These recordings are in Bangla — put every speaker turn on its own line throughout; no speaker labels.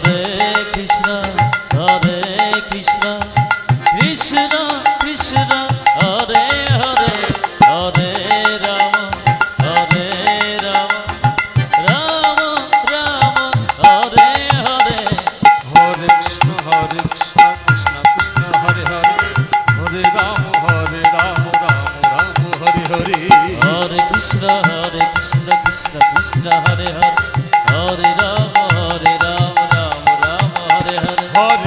de
হরে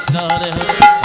ঈশ্বর